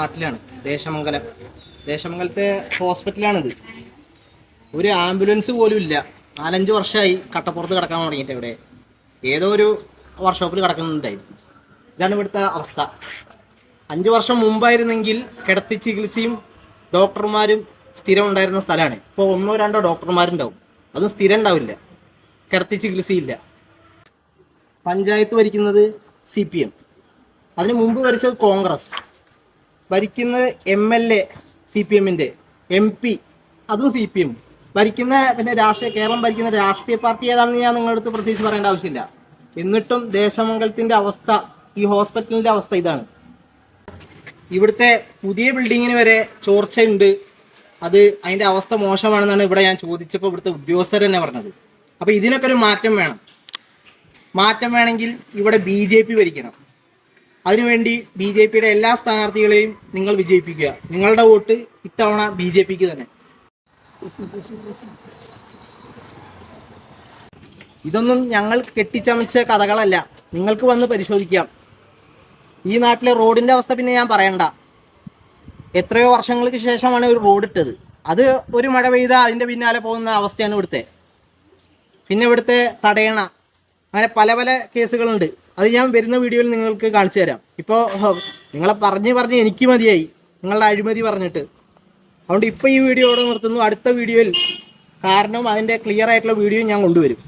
നാട്ടിലാണ്. ദേശമംഗലം. ദേശമംഗലത്തെ ഹോസ്പിറ്റലാണിത്. ഒരു ആംബുലൻസ് പോലും ഇല്ല. നാലഞ്ച് വർഷമായി കട്ടപ്പുറത്ത് കിടക്കാൻ തുടങ്ങിയിട്ട് ഇവിടെ. ഏതോ ഒരു വർക്ക്ഷോപ്പിൽ കിടക്കുന്നുണ്ടായിരുന്നു ഇതാണ് ഇവിടുത്തെ അവസ്ഥ. അഞ്ച് വർഷം മുമ്പായിരുന്നെങ്കിൽ കിടത്തി ചികിത്സയും ഡോക്ടർമാരും സ്ഥിരം ഉണ്ടായിരുന്ന സ്ഥലമാണ്. ഇപ്പോൾ ഒന്നോ രണ്ടോ ഡോക്ടർമാരുണ്ടാവും. അതും സ്ഥിരം ഉണ്ടാവില്ല. കിടത്തി ചികിത്സയില്ല. പഞ്ചായത്ത് ഭരിക്കുന്നത് സി പി എം. അതിന് മുമ്പ് ഭരിച്ചത് കോൺഗ്രസ്. ഭരിക്കുന്നത് M L A C P എമ്മിന്റെ എം പി അതും സി പി എം ഭരിക്കുന്ന പിന്നെ രാഷ്ട്രീയ കേരളം ഭരിക്കുന്ന രാഷ്ട്രീയ പാർട്ടി ഏതാണെന്ന് ഞാൻ നിങ്ങളുടെ അടുത്ത് പ്രത്യേകിച്ച് പറയേണ്ട ആവശ്യമില്ല. എന്നിട്ടും ദേശമംഗലത്തിന്റെ അവസ്ഥ ഈ ഹോസ്പിറ്റലിന്റെ അവസ്ഥ ഇതാണ്. ഇവിടുത്തെ പുതിയ ബിൽഡിങ്ങിന് വരെ ചോർച്ചയുണ്ട്. അത് അതിന്റെ അവസ്ഥ മോശമാണെന്നാണ് ഇവിടെ ഞാൻ ചോദിച്ചപ്പോൾ ഇവിടുത്തെ ഉദ്യോഗസ്ഥർ തന്നെ പറഞ്ഞത്. അപ്പോൾ ഇതിനൊക്കെ ഒരു മാറ്റം വേണം. മാറ്റം വേണമെങ്കിൽ ഇവിടെ ബി ജെ പി ഭരിക്കണം. അതിനുവേണ്ടി ബി ജെ പിയുടെ എല്ലാ സ്ഥാനാർത്ഥികളെയും നിങ്ങൾ വിജയിപ്പിക്കുക. നിങ്ങളുടെ വോട്ട് ഇത്തവണ ബി ജെ പിക്ക് തന്നെ. ഇതൊന്നും ഞങ്ങൾ കെട്ടിച്ചമച്ച കഥകളല്ല. നിങ്ങൾക്ക് വന്ന് പരിശോധിക്കാം. ഈ നാട്ടിലെ റോഡിന്റെ അവസ്ഥ പിന്നെ ഞാൻ പറയണ്ട. എത്രയോ വർഷങ്ങൾക്ക് ശേഷമാണ് ഒരു റോഡ് ഇട്ടത്. അത് ഒരു മഴ പെയ്താൽ അതിന്റെ പിന്നാലെ പോകുന്ന അവസ്ഥയാണ് ഇവിടുത്തെ. പിന്നെ ഇവിടുത്തെ തടയണ. അങ്ങനെ പല പല കേസുകളുണ്ട്. അത് ഞാൻ വരുന്ന വീഡിയോയിൽ നിങ്ങൾക്ക് കാണിച്ചു തരാം. ഇപ്പോൾ നിങ്ങളെ പറഞ്ഞ് പറഞ്ഞ് എനിക്ക് മതിയായി. നിങ്ങളുടെ അഴിമതി പറഞ്ഞിട്ട്. അതുകൊണ്ട് ഇപ്പോൾ ഈ വീഡിയോ ഇവിടെ നിർത്തുന്നു. അടുത്ത വീഡിയോയിൽ കാരണം അതിന്റെ ക്ലിയർ ആയിട്ടുള്ള വീഡിയോ ഞാൻ കൊണ്ടുവരും.